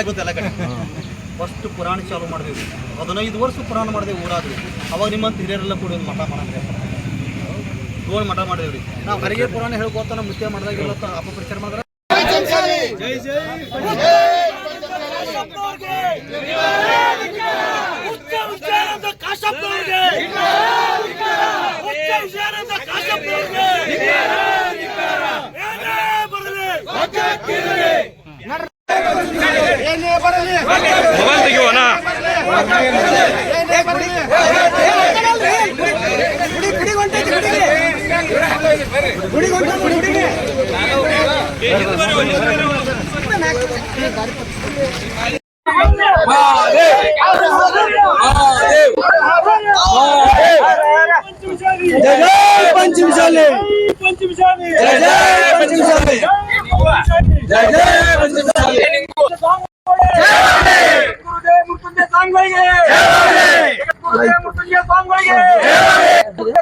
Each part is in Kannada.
ಗೊತ್ತೆಲ್ಲ ಕಡೆ ಫಸ್ಟ್ ಪುರಾಣ ಚಾಲು ಮಾಡಿದೆವು. ಹದಿನೈದು ವರ್ಷ ಪುರಾಣ ಮಾಡಿದೆವು ಊರಾದ್ರಿ ಅವಾಗ ನಿಮ್ಮಂತ ಹಿರಿಯರೆಲ್ಲ ಕೂಡ ಒಂದು ಮಠ ಮಾಡಿದ್ರೆ. ಗೋಳ್ ಮಠ ಮಾಡಿದೇವ್ರಿ ನಾವು ಹರಿಗೆ ಪುರಾಣ ಹೇಳ್ಕೋತ ನಮ್ಮ ಮುತ್ಯ ಮಾಡಿದಾಗೆಲ್ಲ ಅಪಪ್ರಚಾರ ಮಾಡಿದ್ರೆ. ಜೈ ಜೈ. ಮೊಬೈಲ್ ತೆಗಿಯೋಣ ಪಂಚಮಶಾಲೆ ಜಯ ಜಯ ಪಂಚಮಶಾಲೆ ಜಯ ಜಯ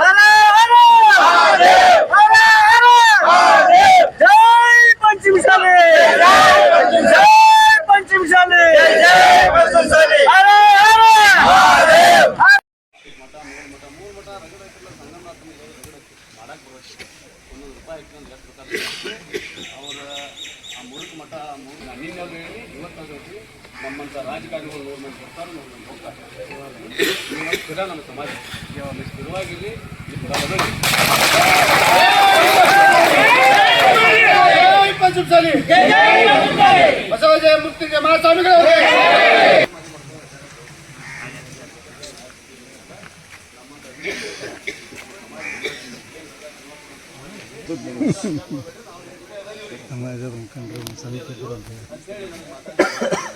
பறந்து ನಮ್ಮಂಥ ರಾಜಕಾರಣಿಗಳು ಮಂದಿ ಬರ್ತಾರೆ ಮಂದಿ ಹೋಗ್ತಾರೆ ಸ್ಥಿರ ನಮ್ಮ ಸಮಾಜ ಸ್ಥಿರವಾಗಿರಲಿ ಬಸವಜಯ ಮುಕ್ತಿಗೆ ಮಹಾಸ್ವಾಮಿಗಳು ಮುಖಂಡರು ಹೇಳಿ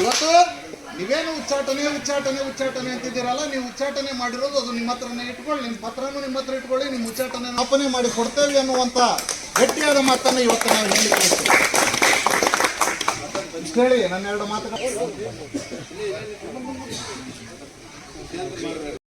ಇವತ್ತು ನೀವೇನು ಉಚ್ಚಾಟನೆ ಉಚ್ಚಾಟನೆ ಉಚ್ಚಾಟನೆ ಅಂತಿದ್ದೀರಲ್ಲ, ನೀವು ಉಚ್ಚಾಟನೆ ಮಾಡಿರೋದು ಅದು ನಿಮ್ಮ ಹತ್ರನೇ ಇಟ್ಕೊಳ್ಳಿ, ನಿಮ್ಮ ಪತ್ರನೂ ನಿಮ್ಮ ಹತ್ರ ಇಟ್ಕೊಳ್ಳಿ, ನಿಮ್ಮ ಉಚ್ಚಾಟನೆ ಅಪ್ಪನೆ ಮಾಡಿ ಕೊಡ್ತೇವೆ ಅನ್ನುವಂಥ ಗಟ್ಟಿಯಾದ ಮಾತನ್ನು ಇವತ್ತು ನಾವು ಹೇಳಿ ಹೇಳಿ, ನನ್ನ ಎರಡು ಮಾತುಗಳು.